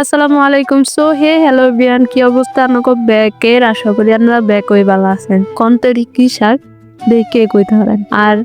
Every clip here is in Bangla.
আসসালামু আলাইকুম। সো হে হ্যালো বিয়ান কি অবস্থা? আমাকে ব্যাকের। আশা করি আপনারা ব্যাক ওই ভালো আছেন। কন্তেরি কি শাক? দেখে কইতে পারেন আর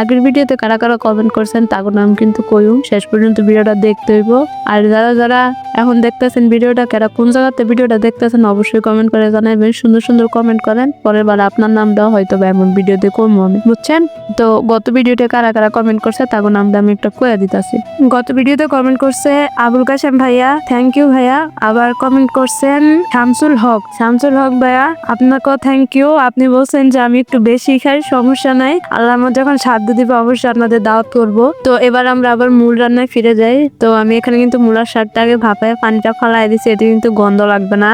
আগের ভিডিওতে কারা কারা কমেন্ট করছেন তার নাম কিন্তু কইম শেষ পর্যন্ত ভিডিওটা দেখতে হইব। আর যারা যারা এখন দেখতেছেন ভিডিওটা কারা, কোন জায়গাতে ভিডিওটা দেখতেছেন অবশ্যই কমেন্ট করে জানাবেন, সুন্দর সুন্দর কমেন্ট করেন, পরের বার আপনার নাম দেওয়া হয়তো বা এমন ভিডিওতে করব আমি, বুঝছেন? তো গত ভিডিওতে কারা কারা কমেন্ট করছে তার নামটা আমি একটা কয়ে দিতেছি। গত ভিডিওতে কমেন্ট করছে আবুল কাশেম ভাইয়া থ্যাংক ইউ ভাইয়া, আবার কমেন্ট করছেন শামসুল হক। শামসুল হক ভাইয়া, আপনাকেও থ্যাংক ইউ আপনি বলছেন যে আমি একটু বেশি খাই, সমস্যা নাই, আল্লাহ আমার যখন সাধ্য দিবে অবশ্যই আপনাদের দাওয়াত করব। তো এবার আমরা আবার মূল রান্নায় ফিরে যাই, তো আমি এখানে কিন্তু মূলার শাকটা আগে ভাপায় পানিটা ফালাই দিছি, এতে কিন্তু গন্ধ লাগবে না।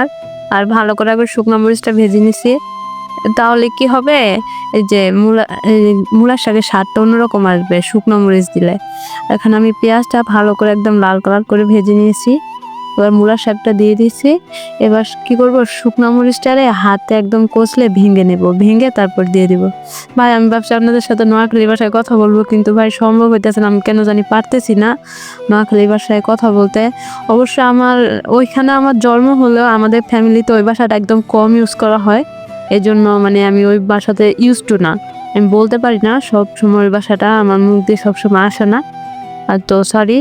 আর। ভালো করে একবার শুকনো মরিচটা ভেজে নিছি। তাহলে কি হবে? এই যে মূলা মূলার শাকের স্বাদটা অন্যরকম আসবে শুকনো মরিচ দিলে। এখন আমি পেঁয়াজটা ভালো করে একদম লাল কালার করে ভেজে নিয়েছি। এবার মূলার শাকটা দিয়ে দিয়েছি এবার কি করব? শুকনো মরিচটারে হাতে একদম কষলে ভেঙে নেব। ভেঙে তারপর দিয়ে দিব। ভাই, আমি ভাবছি আপনাদের সাথে নোয়াখালী ভাষায় কথা বলব, কিন্তু ভাই সম্ভব হইতেছে না। আমি কেন জানি পারতেছি না নোয়াখালী ভাষায় কথা বলতে। অবশ্য আমার ওইখানে আমার জন্ম হলেও আমাদের ফ্যামিলিতে ওই ভাষাটা একদম কম ইউজ করা হয়। এই জন্য মানে আমি ওই ভাষাতে ইউজ টু না। আমি বলতে পারি না সব সময় ওই ভাষাটা আমার মুখ দিয়ে সবসময় আসে না। আর তো সরি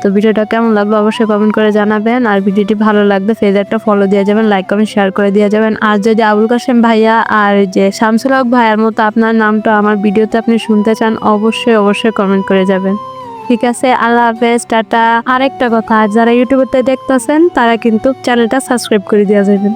তো ভিডিওটা কেমন লাগল অবশ্যই কমেন্ট করে জানাবেন। আর ভিডিওটি ভালো লাগবে ফেজারটা ফলো দিয়ে যাবেন লাইক কমেন্ট শেয়ার করে দিয়ে যাবেন। আর যদি আবুল কাশেম ভাইয়া আর যে শামসুল হক ভাইয়ার মতো আপনার নামটা আমার ভিডিওতে আপনি শুনতে চান, অবশ্যই অবশ্যই কমেন্ট করে যাবেন। ঠিক আছে, আল্লাহ হাফেজ, টাটা। আরেকটা কথা, যারা ইউটিউবেতে দেখতেছেন, তারা কিন্তু চ্যানেলটা সাবস্ক্রাইব করে দিয়ে যাবেন।